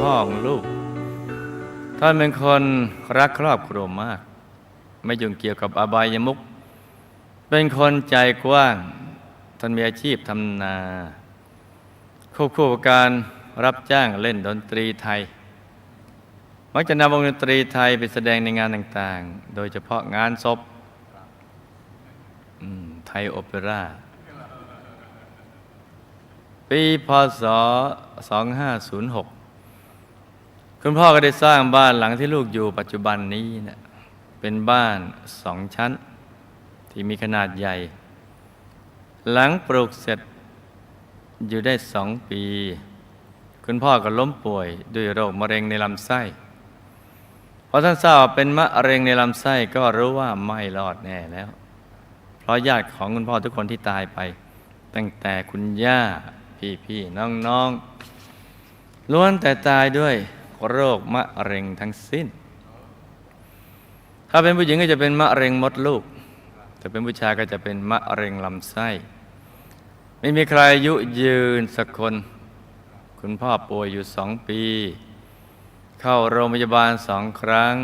พ่อของลูก ท่านเป็นคนรักครอบครัวมาก ไม่ยุ่งเกี่ยวกับอบายมุขเป็นคนใจกว้าง ท่านมีอาชีพทำนาควบคู่กับการรับจ้างเล่นดนตรีไทย มักจะนำวงดนตรีไทยไปแสดงในงานต่างๆ โดยเฉพาะงานศพไทยโอเปร่า ปีพศ 2506 คุณพ่อก็ได้สร้างบ้านหลังที่ลูกอยู่ปัจจุบันนี้เนะเป็นบ้านสองชั้น ที่มีขนาดใหญ่ หลังปลูกเสร็จอยู่ได้สองปี คุณพ่อก็ล้มป่วยด้วยโรคมะเร็งในลำไส้พอท่านทราบว่าเป็นมะเร็งในลำไส้ก็รู้ว่าไม่รอดแน่แล้ว เพราะญาติของคุณพ่อทุกคนที่ตายไป ตั้งแต่คุณย่าพี่พี่น้องน้องๆล้วนแต่ตายด้วย โรคมะเร็งทั้งสิ้น ถ้าเป็นผู้หญิงก็จะเป็นมะเร็งมดลูกแต่เป็นผู้ชายก็จะเป็นมะเร็งลำไส้ ไม่มีใครอายุยืนสักคน คุณพ่อป่วยอยู่สองปี เข้าโรงพยาบาลสองครั้ง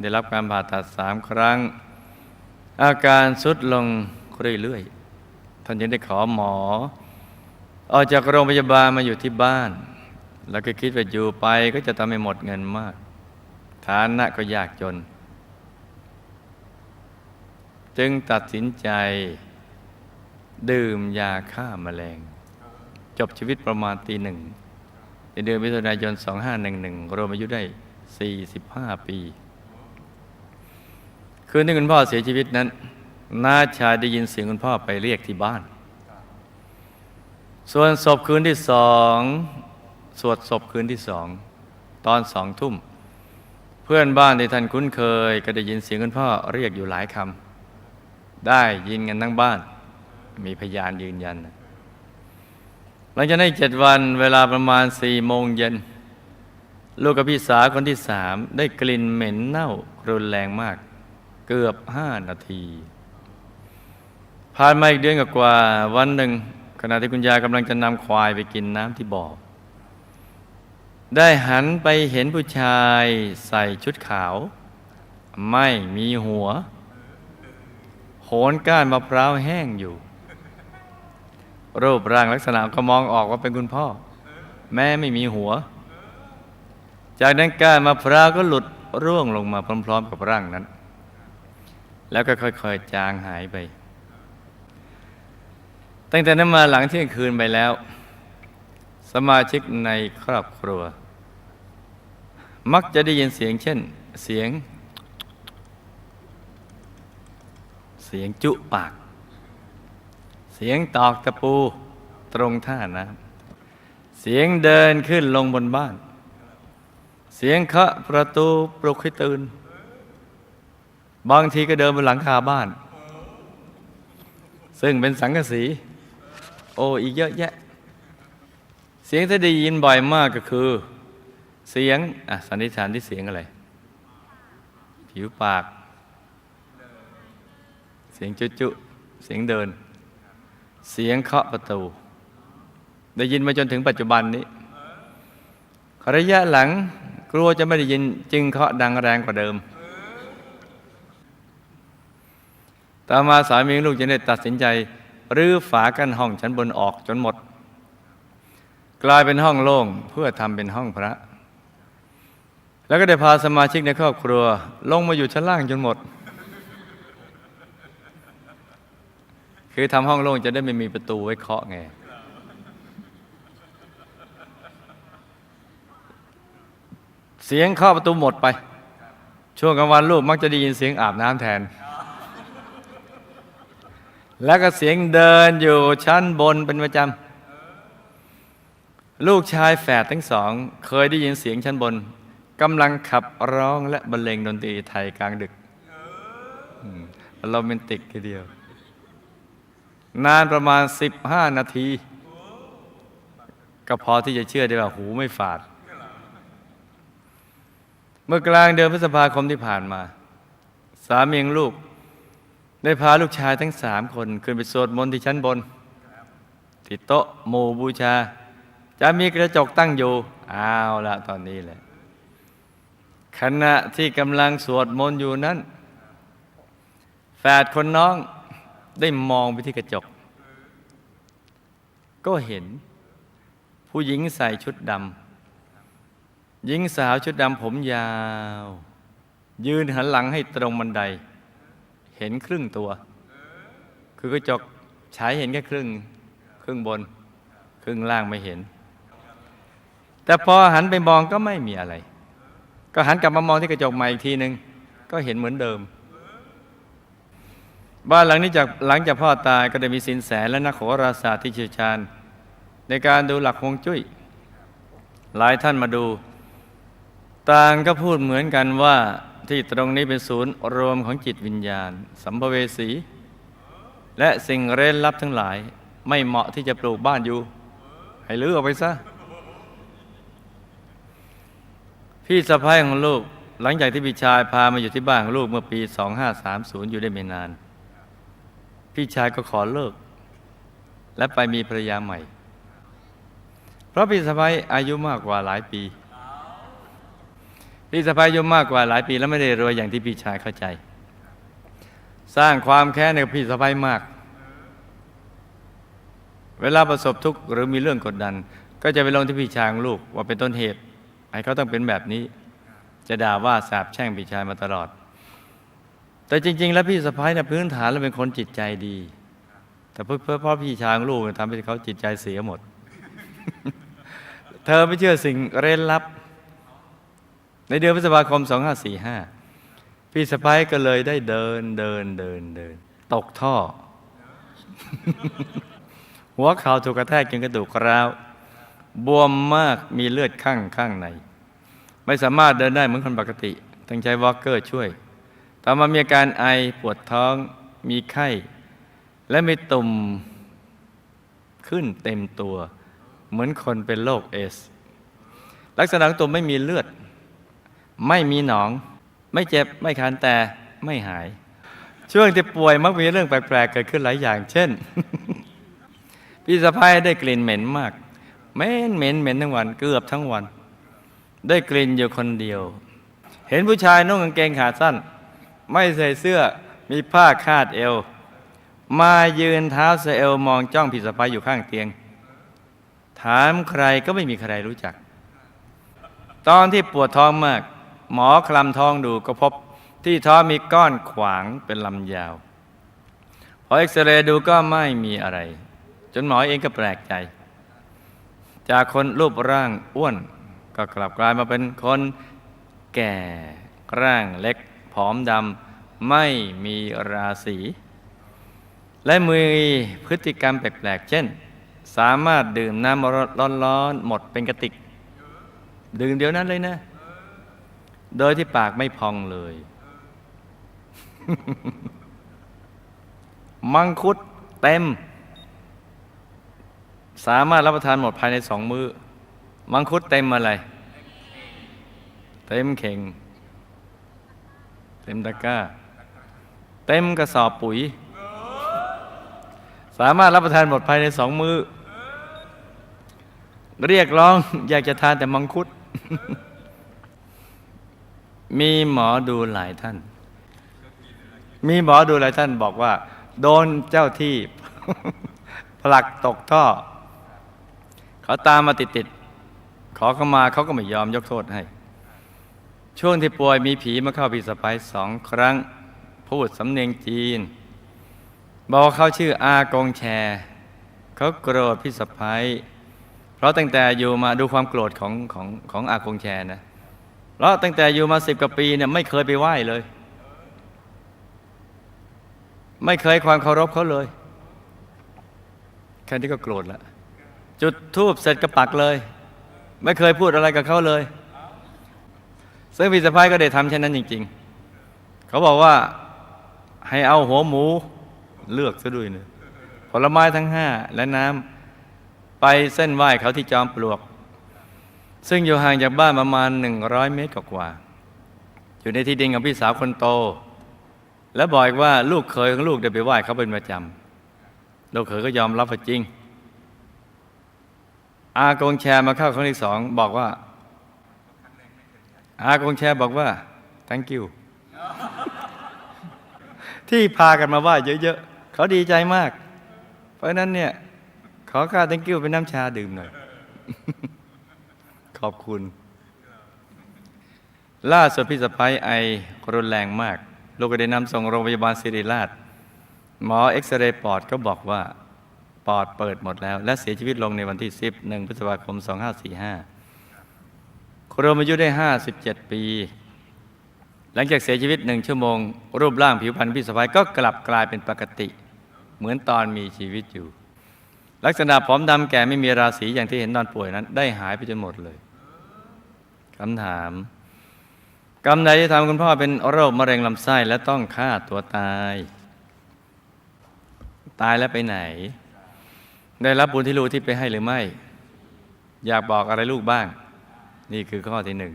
ได้รับการผ่าตัดสามครั้ง อาการสุดลงเรื่อยๆท่านยังได้ขอหมอ ออกจากโรงพยาบาลมาอยู่ที่บ้าน แล้วก็คิดว่าอยู่ไปก็จะทำให้หมดเงินมาก ฐานะก็ยากจน จึงตัดสินใจ ดื่มยาฆ่าแมลง จบชีวิตประมาณตีหนึ่ง ในเดือนมิถุนายน 2511รวมอายุได้ 45 ปี คืนที่คุณพ่อเสียชีวิตนั้นน้าชายได้ยินเสียงคุณพ่อไปเรียกที่บ้าน ส่วนศพคืนที่สอง สวดศพคืนที่สองตอนสองทุ่ม เพื่อนบ้านที่ท่านคุ้นเคย ก็ได้ยินเสียงคุณพ่อเรียกอยู่หลายคำได้ยินกันทั้งบ้าน มีพยานยืนยัน หลังจากนั้นเจ็ดวันเวลาประมาณสี่โมงเย็น ลูกกับพี่สาวคนที่สามได้กลิ่นเหม็นเน่ารุนแรงมาก เกือบห้านาทีผ่านมาอีกเดือนกว่าวันหนึ่งขณะที่คุณยายกำลังจะนำควายไปกินน้ำที่บ่อ ได้หันไปเห็นผู้ชายใส่ชุดขาว ไม่มีหัว โหนก้านมะพร้าวแห้งอยู่ รูปร่างลักษณะก็มองออกว่าเป็นคุณพ่อ แม่ไม่มีหัว จากนั้นก้านมะพร้าวก็หลุดร่วงลงมาพร้อม ๆ กับร่างนั้น แล้วก็ค่อยๆจางหายไป ตั้งแต่นั้นมาหลังเที่ยงคืนไปแล้ว สมาชิกในครอบครัว มักจะได้ยินเสียงเช่น เสียง เสียงจุปาก เสียงตอกตะปูตรงท่าน้ำเสียงเดินขึ้นลงบนบ้าน เสียงเคาะประตูปลุกให้ตื่น บางทีก็เดินบนหลังคาบ้าน ซึ่งเป็นสังกะสี โอ้อีกเยอะแยะ เสียงที่ได้ยินบ่อยมากก็คือ เสียงอะสันนิษฐานที่เสียงอะไร ผิวปาก เสียงจุจุเสียงเดิน เสียงเคาะประตู ได้ยินมาจนถึงปัจจุบันนี้ระยะหลังกลัวจะไม่ได้ยินจึงเคาะดังแรงกว่าเดิม ต่อมาสามีลูกจึงได้ตัดสินใจรื้อฝากั้นห้องชั้นบนออกจนหมด กลายเป็นห้องโล่งเพื่อทำเป็นห้องพระ แล้วก็ได้พาสมาชิกในครอบครัว ลงมาอยู่ชั้นล่างจนหมด คือทำห้องโล่งจะได้ไม่มีประตูไว้เคาะไง เสียงเคาะประตูหมดไป ช่วงกลางวันลูกมักจะได้ยินเสียงอาบน้ำแทน แล้วก็เสียงเดินอยู่ชั้นบนเป็นประจำลูกชายแฝดทั้งสอง เคยได้ยินเสียงชั้นบน กำลังขับร้องและบรรเลงดนตรีไทยกลางดึกโรแมนติกทีเดียว นานประมาณ 15 นาที ก็พอที่จะเชื่อได้ว่าหูไม่ฝาด เมื่อกลางเดือนพฤษภาคมที่ผ่านมา สามีของลูก ได้พาลูกชายทั้งสามคน ขึ้นไปสวดมนต์ที่ชั้นบนที่โต๊ะหมู่บูชา จะมีกระจกตั้งอยู่เอาวละตอนนี้แหละ ขณะที่กำลังสวดมนต์อยู่นั้น แฝดคนน้องได้มองไปที่กระจก ก็เห็น ผู้หญิงใส่ชุดดำหญิงสาวชุดดำผมยาว ยืนหันหลังให้ตรงบันได เห็นครึ่งตัว คือกระจกฉายเห็นแค่ครึ่ง ครึ่งบน ครึ่งล่างไม่เห็น แต่พอหันไปมองก็ไม่มีอะไร ก็หันกลับมามองที่กระจกใหม่อีกทีหนึ่งก็เห็นเหมือนเดิม บ้านหลังนี้จากหลังจากพ่อตายก็ได้มีสินแสและนักโหราศาสตร์ที่เชี่ยวชาญ ในการดูหลักฮวงจุ้ยหลายท่านมาดู ต่างก็พูดเหมือนกันว่าที่ตรงนี้เป็นศูนย์รวมของจิตวิญญาณ สัมภเวสี และสิ่งเร้นลับทั้งหลาย ไม่เหมาะที่จะปลูกบ้านอยู่ ให้ลื้อออกไปซะ พี่สะพ้ายของลูกหลังจากที่พี่ชายพามาอยู่ที่บ้านของลูกเมื่อปี 2530 อยู่ได้ไม่นาน พี่ชายก็ขอเลิก และไปมีภรรยาใหม่ เพราะพี่สะพ้ายอายุมากกว่าหลายปี พี่สะพ้ายอายุมากกว่าหลายปี แล้วไม่ได้รวยอย่างที่พี่ชายเข้าใจ สร้างความแค้นในพี่สะพ้ายมาก เวลาประสบทุกข์หรือมีเรื่องกดดัน ก็จะไปลงที่พี่ชายของลูกว่าเป็นต้นเหตุ ให้เขาต้องเป็นแบบนี้ จะด่าว่าสาบแช่งพี่ชายมาตลอด แต่จริง ๆ แล้วพี่สะพ้ายเนี่ยพื้นฐานแล้วเป็นคนจิตใจดี แต่เพื่อเพื่อพ่อพี่ชายของลูกทำให้เขาจิตใจเสียหมด เธอไม่เชื่อสิ่งเร้นลับ ในเดือนพฤษภาคม 2545 พี่สะพ้ายก็เลยได้เดินเดินเดินเดิน ตกท่อ หัวเข่าถูกกระแทกจนกระดูกร้าว บวมมากมีเลือดข้างข้างใน ไม่สามารถเดินได้เหมือนคนปกติต้องใช้วอลเกอร์ช่วย ต่อมามีอาการไอปวดท้องมีไข้ และมีตุ่มขึ้นเต็มตัว เหมือนคนเป็นโรคเอส ลักษณะของตุ่มไม่มีเลือด ไม่มีหนอง ไม่เจ็บไม่คันแต่ไม่หาย ช่วงที่ป่วยมักมีเรื่องแปลกๆเกิดขึ้นหลายอย่าง เช่น พี่สะพ้ายได้กลิ่นเหม็นมาก เหม็นเหม็นเหม็นทั้งวันเกือบทั้งวัน ได้กลิ่นอยู่คนเดียว เห็นผู้ชายนุ่งกางเกงขาสั้น ไม่ใส่เสื้อมีผ้าคาดเอว มายืนเท้าเสเอวมองจ้องพี่สะพายอยู่ข้างเตียง ถามใครก็ไม่มีใครรู้จัก ตอนที่ปวดท้องมาก หมอคลำท้องดูก็พบที่ท้องมีก้อนขวางเป็นลำยาวพอเอ็กซเรย์ดูก็ไม่มีอะไร จนหมอเองก็แปลกใจ จากคนรูปร่างอ้วน ก็กลับกลายมาเป็นคนแก่ร่างเล็ก ผอมดำไม่มีราศี และมีพฤติกรรมแปลกๆ เช่น สามารถดื่มน้ำร้อนๆ หมดเป็นกระติก ดื่มเดี๋ยวนั้นเลยนะ โดยที่ปากไม่พองเลย มังคุดเต็ม สามารถรับประทานหมดภายในสองมือ้อ มังคุดเต็มอะไร เต็มเข่ง เต็มตะกร้า เต็มกระสอบปุ๋ย สามารถรับประทานหมดภายในสองมือ้อ เรียกร้องอยากจะทานแต่มังคุด มีหมอดูหลายท่าน มีหมอดูหลายท่านบอกว่า โดนเจ้าที่ผลักตกท่อ เขาตามมาติดติดๆขอเข้ามาเขาก็ไม่ยอมยกโทษให้ ช่วงที่ป่วยมีผีมาเข้าพี่สะพ้ายสองครั้ง พูดสำเนียงจีน บอกเขาชื่ออากงแชเขาโกรธพี่สะพ้ายเพราะตั้งแต่อยู่มาดูความโกรธของของของอากงแชนะเพราะตั้งแต่อยู่มาสิบกว่าปีเนี่ยไม่เคยไปไหว้เลย ไม่เคยความเคารพเขาเลยแค่นี้ก็โกรธแล้ว จุดทูบเสร็จก็ปักเลย ไม่เคยพูดอะไรกับเขาเลย ซึ่งพี่สะพ้ายก็ได้ทำเช่นนั้นจริง ๆ เขาบอกว่าให้เอาหัวหมูเลือกซะด้วยเนะผลไม้ทั้งห้าและน้ำไปเส้นไหว้เขาที่จอมปลวก ซึ่งอยู่ห่างจากบ้านประมาณหนึ่งร้อยเมตรกว่าอยู่ในที่ดินของพี่สาวคนโต และบอกอีกว่าลูกเคยของลูกได้ไปไหว้เขาเป็นประจำลูกเคยก็ยอมรับว่าจริง อากงแชร์มาเข้าครั้งที่สองบอกว่า อากงแชร์บอกว่า thank you ที่พากันมาว่าเยอะๆ เขาดีใจมาก เพราะฉะนั้นเนี่ย ขอค่า thank you เป็นน้ำชาดื่มหน่อย ขอบคุณ ล่าสุดพี่สะพ้ยไอรุนแรงมาก ลูกก็ได้นำส่งโรงพยาบาลศิริราช หมอเอ็กซเรย์ปอดก็บอกว่า ปอดเปิดหมดแล้ว และเสียชีวิตลงในวันที่ 11 พฤษภาคม 2545ครมอายุได้ 57 ปี หลังจากเสียชีวิตหนึ่งชั่วโมง รูปร่างผิวพรรณพี่สะพ้ยก็กลับกลายเป็นปกติ เหมือนตอนมีชีวิตอยู่ ลักษณะผอมดำแก่ไม่มีราศีอย่างที่เห็นตอนป่วยนั้น ได้หายไปจนหมดเลยคำถามกรรมใดที่ทำคุณพ่อเป็นโรคมะเร็งลำไส้และต้องฆ่าตัวตาย ตายแล้วไปไหน ได้รับบุญที่ลูกที่ไปให้หรือไม่ อยากบอกอะไรลูกบ้าง นี่คือข้อที่หนึ่ง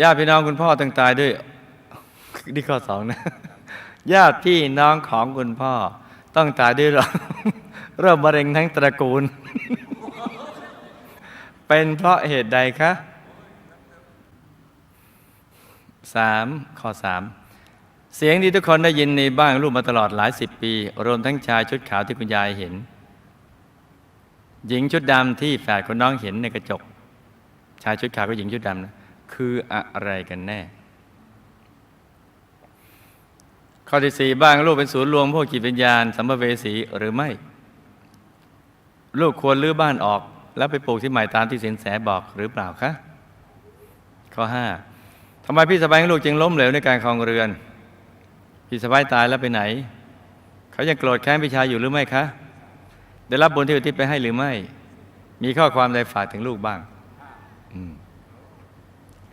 ญาติพี่น้องคุณพ่อต้องตายด้วยนี่ข้อสองนะญาติพี่น้องของคุณพ่อ ต้องตายด้วยโรคมะเร็งทั้งตระกูล เป็นเพราะเหตุใดคะสามข้อสาม เสียงที่ทุกคนได้ยินในบ้านรูปมาตลอดหลายสิบปี รวมทั้งชายชุดขาวที่คุณยายเห็น หญิงชุดดำที่แฝดคนน้องเห็นในกระจก ชายชุดขาวกับหญิงชุดดำนะคืออะไรกันแน่ ข้อที่สี่บ้างลูกเป็นศูนย์รวมพวกจิตวิญญาณสัมภเวสีหรือไม่ลูกควรลื้อบ้านออก แล้วไปปลูกที่ใหม่ตามที่สินแสบอกหรือเปล่าคะข้อห้าทำไมพี่สะพ้ายของลูกจึงล้มเหลวในการครองเรือน พี่สะพ้ายตายแล้วไปไหน เขายังโกรธแค้นพี่ชายอยู่หรือไม่คะ ได้รับบุญที่อุทิศไปให้หรือไม่ มีข้อความใดฝากถึงลูกบ้าง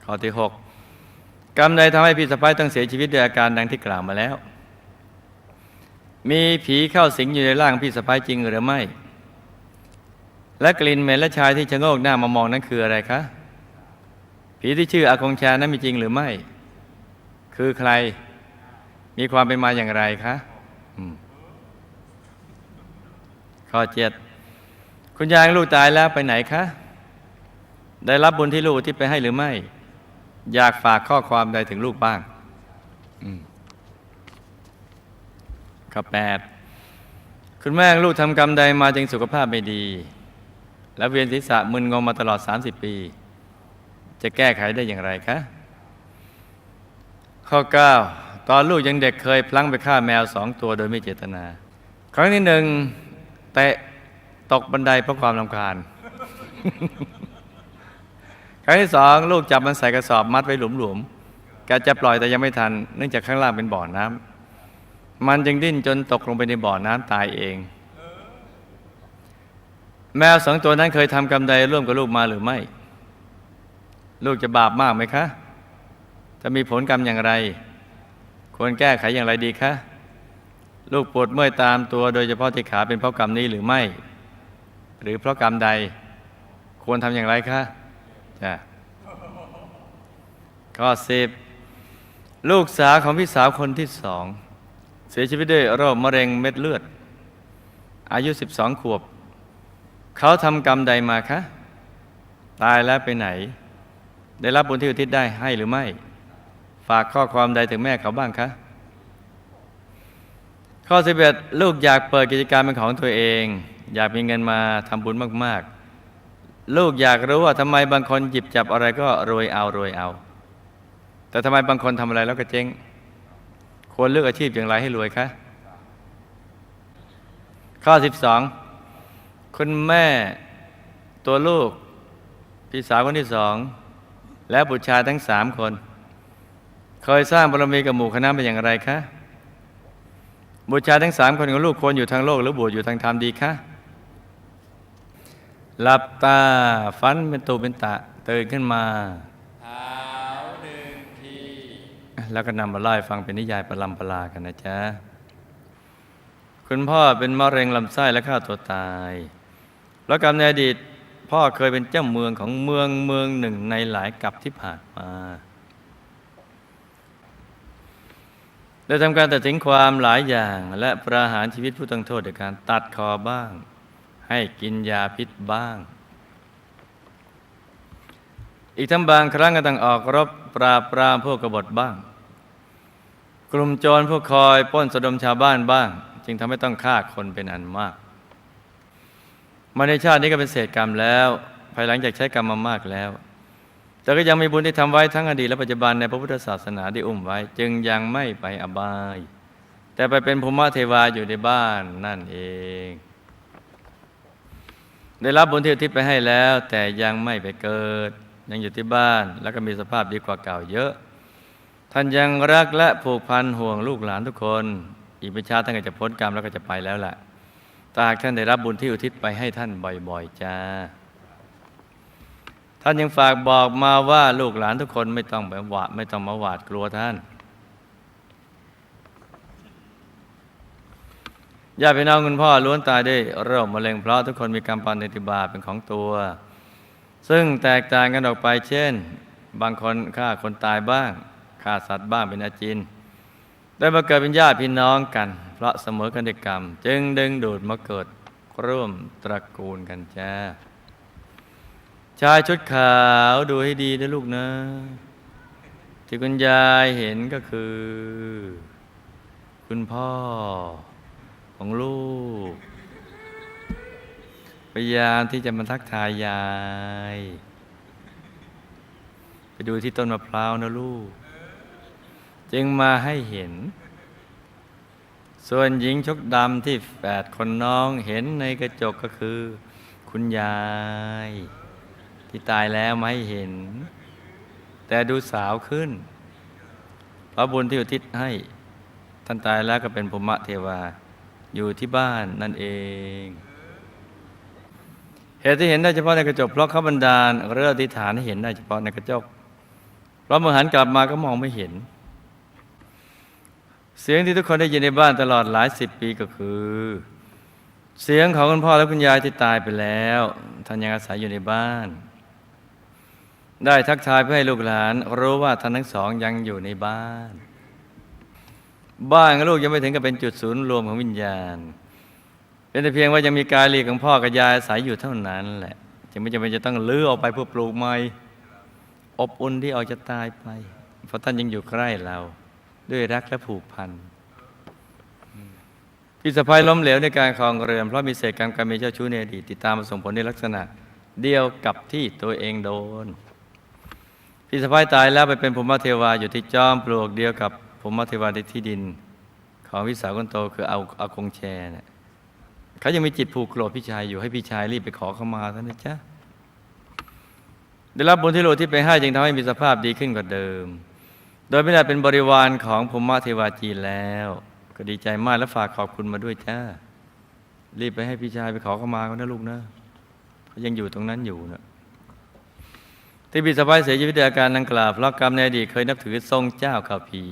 ข้อที่หกกรรมใดทำให้พี่สะพ้ายต้องเสียชีวิตด้วยอาการดังที่กล่าวมาแล้ว มีผีเข้าสิงอยู่ในร่างพี่สะพ้ายจริงหรือไม่ และกลิ่นเหม็นและชายที่ชะโงกหน้ามามองนั้นคืออะไรคะ ผีที่ชื่ออาคงชานั้นมีจริงหรือไม่ คือใคร มีความเป็นมาอย่างไรคะข้อเจ็ดคุณยายลูกตายแล้วไปไหนคะ ได้รับบุญที่ลูกที่ไปให้หรือไม่ อยากฝากข้อความใดถึงลูกบ้างข้อแปดคุณแม่ลูกทำกรรมใดมาจึงสุขภาพไม่ดี และเวียนศีรษะมึนงงมาตลอด 30 ปี จะแก้ไขได้อย่างไรคะ ข้อ 9 ตอนลูกยังเด็กเคยพลั้งไปฆ่าแมวสองตัวโดยไม่เจตนา ครั้งที่หนึ่งเตะตกบันไดเพราะความรำคาญ ครั้งที่สองลูกจับมันใส่กระสอบมัดไว้หลุมๆแกจะปล่อยแต่ยังไม่ทัน เนื่องจากข้างล่างเป็นบ่อน้ำมันจึงดิ้นจนตกลงไปในบ่อน้ำตายเอง แมวสองตัวนั้นเคยทำกรรมใดร่วมกับลูกมาหรือไม่ ลูกจะบาปมากไหมคะ จะมีผลกรรมอย่างไร ควรแก้ไขอย่างไรดีคะ ลูกปวดเมื่อยตามตัวโดยเฉพาะที่ขาเป็นเพราะกรรมนี้หรือไม่ หรือเพราะกรรมใด ควรทำอย่างไรคะจ้ะข้อสิบลูกสาวของพี่สาวคนที่สองเสียชีวิตด้วยโรคมะเร็งเม็ดเลือด อายุ 12 ขวบ เขาทำกรรมใดมาคะ ตายแล้วไปไหน ได้รับบุญที่อุทิศได้ให้หรือไม่ ฝากข้อความใดถึงแม่เขาบ้างคะ ข้อสิบเอ็ดลูกอยากเปิดกิจการเป็นของตัวเอง อยากมีเงินมาทำบุญมาก ๆ ลูกอยากรู้ว่าทำไมบางคนหยิบจับอะไรก็รวยเอารวยเอา แต่ทำไมบางคนทำอะไรแล้วก็เจ๊ง ควรเลือกอาชีพอย่างไรให้รวยคะ ข้อสิบสองคุณแม่ตัวลูกพี่สาวคนที่สอง และบุตรชายทั้งสามคน เคยสร้างบารมีกับหมู่คณะเป็นอย่างไรคะบุตรชายทั้งสามคนของลูกควรอยู่ทางโลก หรือบวชอยู่ทางธรรมดีคะหลับตาฟันเป็นตูเป็นตะตื่นขึ้นมาเท้าหนึ่งทีแล้วก็นำมาไล่าให้ฟังเป็นนิยายประลำประลากันนะจ๊ะคุณพ่อเป็นมะเร็งลำไส้และฆ่าตัวตาย แล้วกรรมในอดีตพ่อเคยเป็นเจ้าเมืองของเมืองเมืองหนึ่งในหลายกับที่ผ่านมา ได้ทำการตัดสินความหลายอย่าง และประหารชีวิตผู้ต้องโทษโดยการตัดคอบ้าง ให้กินยาพิษบ้าง อีกทั้งบางครั้งก็ต้องออกรบปราบปรามพวกกบฏบ้าง กลุ่มโจรพวกคอยป้นสะดมชาวบ้านบ้าง จึงทำให้ต้องฆ่าคนเป็นอันมาก มาในชาตินี้ก็เป็นเศษกรรมแล้ว ภายหลังจากใช้กรรมมามากแล้ว แต่ก็ยังมีบุญที่ทำไว้ทั้งอดีตและปัจจุบันในพระพุทธศาสนาที่อุ้มไว้ จึงยังไม่ไปอบาย แต่ไปเป็นภูมิเทวาอยู่ในบ้านนั่นเอง ได้รับบุญที่อุทิศไปให้แล้ว แต่ยังไม่ไปเกิด ยังอยู่ที่บ้าน แล้วก็มีสภาพดีกว่าเก่าเยอะ ท่านยังรักและผูกพันห่วงลูกหลานทุกคน อีกไม่ช้าท่านก็จะพ้นกรรมแล้วก็จะไปแล้วแหละถ้าหากท่านได้รับบุญที่อุทิศไปให้ท่านบ่อย ๆจ้า ท่านยังฝากบอกมาว่าลูกหลานทุกคนไม่ต้องไปหวาดไม่ต้องมาหวาดกลัวท่านญาติพี่น้องคุณพ่อล้วนตายด้วยโรคมะเร็งเพราะทุกคนมีกรรมปานติบาเป็นของตัว ซึ่งแตกต่างกันออกไปเช่น บางคนฆ่าคนตายบ้างฆ่าสัตว์บ้างเป็นอาจินได้มาเกิดเป็นญาติพี่น้องกัน เพราะเสมอกันด้วยกรรม จึงดึงดูดมาเกิดร่วมตระกูลกันจ้า ชายชุดขาวดูให้ดีนะลูกนะ ที่คุณยายเห็นก็คือ คุณพ่อของลูก พยายามที่จะมาทักทายยาย ไปดูที่ต้นมะพร้าวนะลูก จึงมาให้เห็น ส่วนหญิงชกดดำที่แฝดคนน้องเห็นในกระจกก็คือ คุณยาย ที่ตายแล้วไม่เห็น แต่ดูสาวขึ้นเพราะบุญที่อุทิศให้ท่านตายแล้วก็เป็นภูมิเทวา อยู่ที่บ้านนั่นเอง เหตุที่เห็นได้เฉพาะในกระจกเพราะเขาบันดาลเรื่องอธิษฐานให้เห็นได้เฉพาะในกระจกเพราะเมื่อหันกลับมาก็มองไม่เห็น เสียงที่ทุกคนได้ยินในบ้านตลอดหลายสิบปีก็คือ เสียงของคุณพ่อและคุณยายที่ตายไปแล้วท่านยังอาศัยอยู่ในบ้าน ได้ทักทายเพื่อให้ลูกหลาน รู้ว่าท่านทั้งสองยังอยู่ในบ้าน บ้านของลูกยังไม่ถึงกับเป็นจุดศูนย์รวมของวิญญาณ เป็นแต่เพียงว่ายังมีกายเรีของพ่อกับยายอาศัยอยู่เท่านั้นแหละจึงไม่จำเป็นจะต้องลื้อออกไปเพื่อปลูกใหม่อบอุ่นที่ออกจะตายไป เพราะท่านยังอยู่ใกล้เรา ด้วยรักและผูกพันพี่สะพ้ายล้มเหลวในการครองเรือนเพราะมีเศษกรรมการมีเจ้าชู้ในอดีตติดตามมาส่งผลในลักษณะ เดียวกับที่ตัวเองโดน พี่สะพ้ายตายแล้วไปเป็นภูมิเทวาอยู่ที่จอมปลวกเดียวกับภูมิเทวาในที่ดิน ของพี่สาวคนโตคือเอาเอาคงแชร์เนี่ยเขายังมีจิตผูกโกรธพี่ชายอยู่ให้พี่ชายรีบไปขอเข้ามาท่านนะจ๊ะได้รับบุญที่โลที่ไปให้จึงทำให้มีสภาพดีขึ้นกว่าเดิม โดยไม่ได้เป็นบริวารของภูมิเทวาจีนแล้ว ก็ดีใจมากและฝากขอบคุณมาด้วยจ้ารีบไปให้พี่ชายไปขอเข้ามาเขานะลูกนะเขายังอยู่ตรงนั้นอยู่นะ ที่บิดสบายเสียชีวิตด้วยอาการดังกล่าวเพราะกรรมในอดีตเคยนับถือทรงเจ้าข่าผี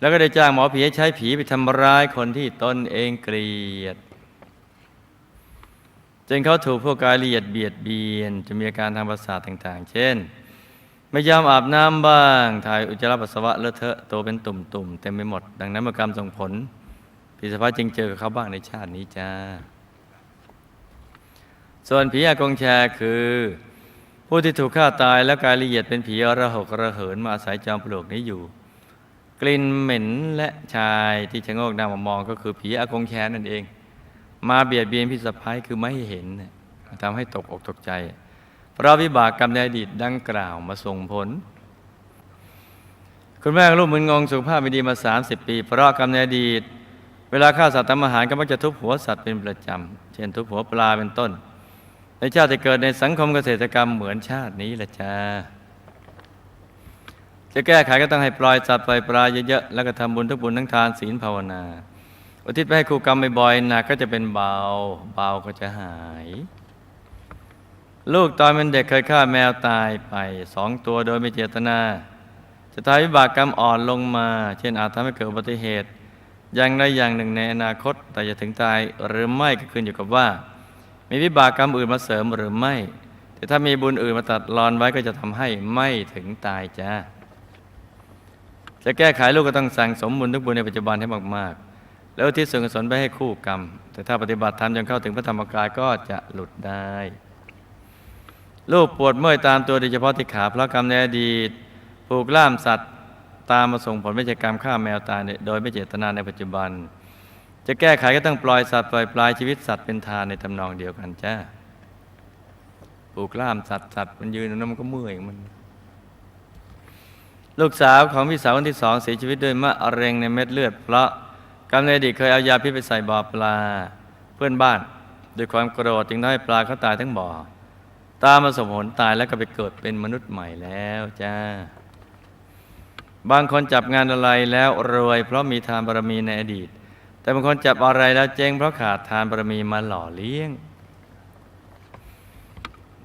แล้วก็ได้จ้างหมอผีให้ใช้ผีไปทำร้ายคนที่ตนเองเกลียดจนเขาถูกพวกกายละเอียดเบียดเบียนจะมีอาการทางประสาทต่างๆ เช่น ไม่ยอมอาบน้ำบ้าง ถ่ายอุจจาระปัสสาวะเลอะเทอะโตเป็นตุ่มๆเต็มไปหมด ดังนั้นเมื่อกรรมส่งผลพี่สะพ้ายจึงเจอกับเขาบ้างในชาตินี้จ้า ส่วนผีอากงแชร์คือ ผู้ที่ถูกฆ่าตายแล้วกายละเอียดเป็นผีระหกระเหินมาอาศัยจอมปลวกนี้อยู่ กลิ่นเหม็นและชายที่ชะโงกหน้ามามองก็คือผีอากงแชร์นั่นเอง มาเบียดเบียนพี่สะพ้ายคือไม่เห็นทำให้ตกอกตกใจ เพราะวิบากกรรมในอดีตดังกล่าวมาส่งผล คุณแม่ลูกมึนงงสุขภาพไม่ดีมา 30 ปี เพราะกรรมในอดีต เวลาฆ่าสัตว์ทำอาหารก็มักจะทุบหัวสัตว์เป็นประจำเช่นทุบหัวปลาเป็นต้น ในชาติที่เกิดในสังคมเกษตรกรรมเหมือนชาตินี้แหละจ้าจะแก้ไขก็ต้องให้ปล่อยสัตว์ปล่อยปลาเยอะๆแล้วก็ทำบุญทุกบุญทั้งทานศีลภาวนาอุทิศไปให้ครูกรรมบ่อยๆหนักก็จะเป็นเบาเบาก็จะหาย ลูกตอนเป็นเด็กเคยฆ่าแมวตายไปสองตัวโดยไม่เจตนา จะทำให้วิบากกรรมอ่อนลงมา เช่นอาจทำให้เกิดอุบัติเหตุ อย่างใดอย่างหนึ่งในอนาคตแต่จะถึงตายหรือไม่ก็ขึ้นอยู่กับว่า มีวิบากกรรมอื่นมาเสริมหรือไม่ แต่ถ้ามีบุญอื่นมาตัดรอนไว้ก็จะทำให้ไม่ถึงตายจ้าจะแก้ไขลูกก็ต้องสั่งสมบุญทุกบุญในปัจจุบันให้มากๆ แล้วที่ส่วนกุศลไปให้คู่กรรม แต่ถ้าปฏิบัติธรรมจนเข้าถึงพระธรรมกายก็จะหลุดได้ลูกปวดเมื่อยตามตัวโดยเฉพาะที่ขาเพราะกรรมในอดีตผูกล่ามสัตว์ตามมาส่งผลไม่ใช่กรรมฆ่าแมวตายเนี่ยโดยไม่เจตนาในปัจจุบัน จะแก้ไขก็ต้องปล่อยสัตว์ปล่อยปลายชีวิตสัตว์เป็นทานในทำนองเดียวกันจ้าผูกล่ามสัตว์สัตว์มันยืนแล้วมันก็เมื่อยมัน ลูกสาวของพี่สาวคนที่สองเสียชีวิตด้วยมะเร็งในเม็ดเลือด เพราะกำเนิดดีเคยเอายาพิษไปใส่บ่อปลา เพื่อนบ้านด้วยความโกรธจึงทำให้ปลาเขาตายทั้งบ่อ ตามมาสมผลตายแล้วก็ไปเกิดเป็นมนุษย์ใหม่แล้วจ้าบางคนจับงานอะไรแล้วรวย เพราะมีทานบารมีในอดีต แต่บางคนจับอะไรแล้วเจ๊งเพราะขาดทานบารมีมาหล่อเลี้ยง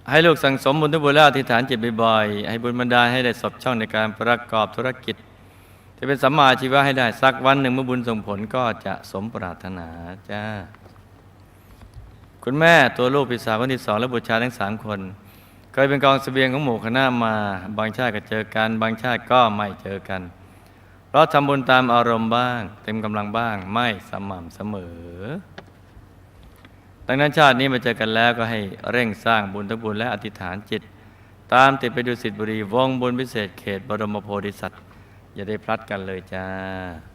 ให้ลูกสั่งสมบุญทุบุญแล้วอธิษฐานจิตบ่อยๆ ให้บุญบรรดาให้ได้สบช่องในการประกอบธุรกิจที่เป็นสัมมาชีวะให้ได้สักวันหนึ่งเมื่อบุญส่งผลก็จะสมปรารถนาจ้าคุณแม่ตัวลูกพี่สาวคนที่สองและบุตรชายทั้งสามคนเคยเป็นกองเสบียงของหมู่คณะมา บางชาติก็เจอกัน บางชาติก็ไม่เจอกัน เราทำบุญตามอารมณ์บ้าง เต็มกำลังบ้างไม่สม่ำเสมอ ดังนั้นชาตินี้มาเจอกันแล้วก็ให้เร่งสร้างบุญทั้งบุญและอธิษฐานจิต ตามติดไปดูสิทธิบุรีวงบุญพิเศษเขตบรมโพธิสัตว์ อย่าได้พลัดกันเลยจ้า